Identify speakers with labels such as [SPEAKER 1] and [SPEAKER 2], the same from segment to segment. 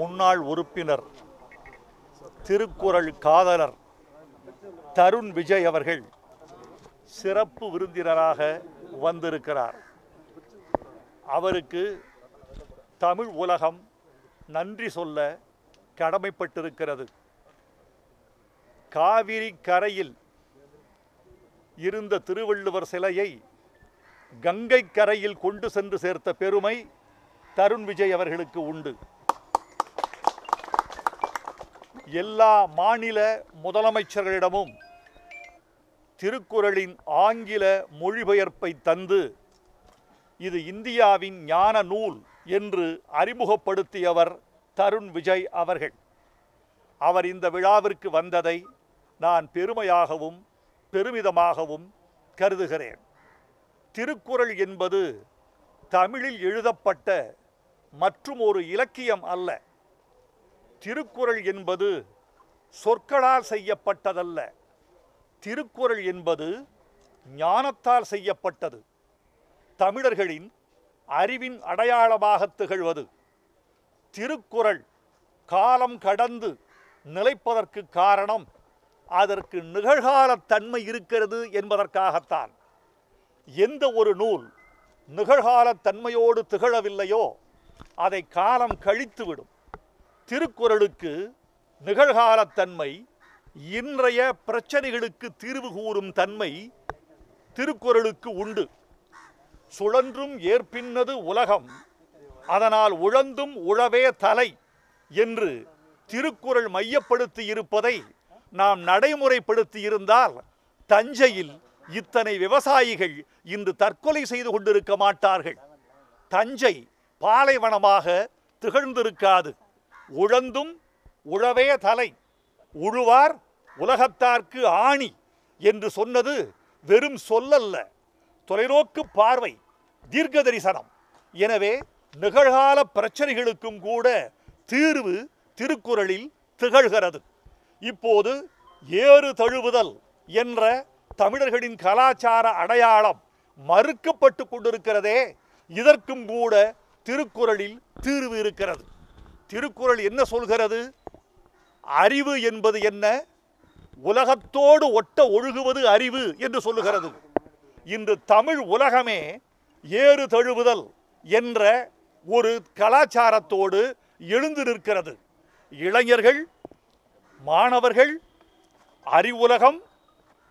[SPEAKER 1] முன்னாள் உறுப்பினர் திருக்குறள் காதலர் தருண் விஜய் அவர்கள் சிறப்பு விருந்தினராக வந்திருக்கிறார். அவருக்கு தமிழ் உலகம் நன்றி சொல்ல கடமைப்பட்டிருக்கிறது. காவிரி கரையில் இருந்த திருவள்ளுவர் சிலையை கங்கை கரையில் கொண்டு சென்று சேர்த்த பெருமை தருண் விஜய் அவர்களுக்கு உண்டு. எல்லா மாநில முதலமைச்சர்களிடமும் திருக்குறளின் ஆங்கில மொழிபெயர்ப்பை தந்து இது இந்தியாவின் ஞான நூல் என்று அறிமுகப்படுத்தியவர் தருண் விஜய் அவர்கள். அவர் இந்த விழாவிற்கு வந்ததை நான் பெருமையாகவும் பெருமிதமாகவும் கருதுகிறேன். திருக்குறள் என்பது தமிழில் எழுதப்பட்ட மற்றும் ஒரு இலக்கியம் அல்ல. திருக்குறள் என்பது சொற்களால் செய்யப்பட்டதல்ல. திருக்குறள் என்பது ஞானத்தால் செய்யப்பட்டது. தமிழர்களின் அறிவின் அடையாளமாக திகழ்வது. திருக்குறள் காலம் கடந்து நிலைப்பதற்கு காரணம் அதற்கு நிகழ்கால தன்மை இருக்கிறது என்பதற்காகத்தான். எந்த ஒரு நூல் நிகழ்கால தன்மையோடு திகழவில்லையோ அதை காலம் கழித்துவிடும். திருக்குறளுக்கு நிகழ்காலத்தன்மை இன்றைய பிரச்சனைகளுக்கு தீர்வு கூறும் தன்மை திருக்குறளுக்கு உண்டு. சுழன்றும் ஏற்பின்னது உலகம் அதனால் உழந்தும் உழவே தலை என்று திருக்குறள் மையப்படுத்தி இருப்பதை நாம் நடைமுறைப்படுத்தி இருந்தால் தஞ்சையில் இத்தனை விவசாயிகள் இன்று தற்கொலை செய்து கொண்டிருக்க மாட்டார்கள். தஞ்சை பாலைவனமாக திகழ்ந்திருக்காது. உழந்தும் உழவே தலை உழுவார் உலகத்தார்க்கு ஆணி என்று சொன்னது வெறும் சொல்லல்ல. தொலைநோக்கு பார்வை தீர்க்க தரிசனம் எனவே நிகழ்கால பிரச்சனைகளுக்கும் கூட தீர்வு திருக்குறளில் திகழ்கிறது. இப்போது ஏறு தழுவுதல் என்ற தமிழர்களின் கலாச்சார அடையாளம் மறுக்கப்பட்டு கொண்டிருக்கிறதே இதற்கும் கூட திருக்குறளில் தீர்வு இருக்கிறது. திருக்குறள் என்ன சொல்கிறது? அறிவு என்பது என்ன? உலகத்தோடு ஒட்ட ஒழுகுவது அறிவு என்று சொல்லுகிறது. இன்று தமிழ் உலகமே ஏறு தழுவுதல் என்ற ஒரு கலாச்சாரத்தோடு எழுந்து நிற்கிறது. இளைஞர்கள் மாணவர்கள் அறிவுலகம்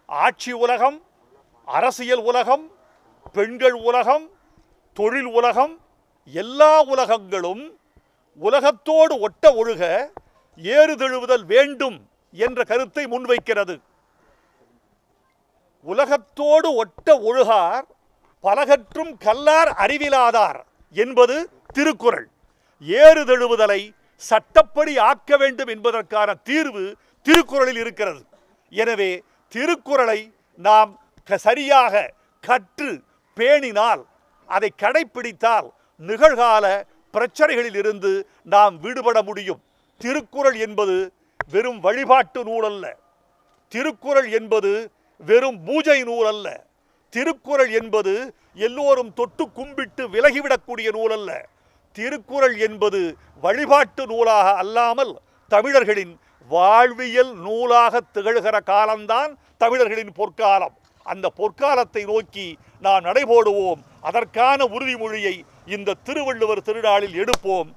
[SPEAKER 1] ஆட்சி உலகம் அரசியல் உலகம் பெண்கள் உலகம் தொழில் உலகம் எல்லா உலகங்களும் உலகத்தோடு ஒட்ட ஒழுக ஏறுதழுவுதல் வேண்டும் என்ற கருத்தை முன்வைக்கிறது. உலகத்தோடு ஒட்ட ஒழுகார் பலகற்றும் கல்லார் அறிவிலாதார் என்பது திருக்குறள். ஏறுதழுவுதலை சட்டப்படி ஆக்க வேண்டும் என்பதற்கான தீர்வு திருக்குறளில் இருக்கிறது. எனவே திருக்குறளை நாம் க- சரியாக கற்று பேணினால் அதை கடைப்பிடித்தால் நிகழ்கால பிரச்சனைகளில் இருந்து நாம் விடுபட முடியும். திருக்குறள் என்பது வெறும் வழிபாட்டு நூல் அல்ல. திருக்குறள் என்பது வெறும் பூஜை நூல் அல்ல. திருக்குறள் என்பது எல்லோரும் தொட்டு கும்பிட்டு விலகிவிடக்கூடிய நூல் அல்ல. திருக்குறள் என்பது வழிபாட்டு நூலாக அல்லாமல் தமிழர்களின் வாழ்வியல் நூலாக திகழ்கிற காலம்தான் தமிழர்களின் பொற்காலம். அந்த பொற்காலத்தை நோக்கி நாம் நடைபோடுவோம். அதற்கான உறுதிமொழியை இந்த திருவள்ளுவர் திருநாளில் எடுப்போம்.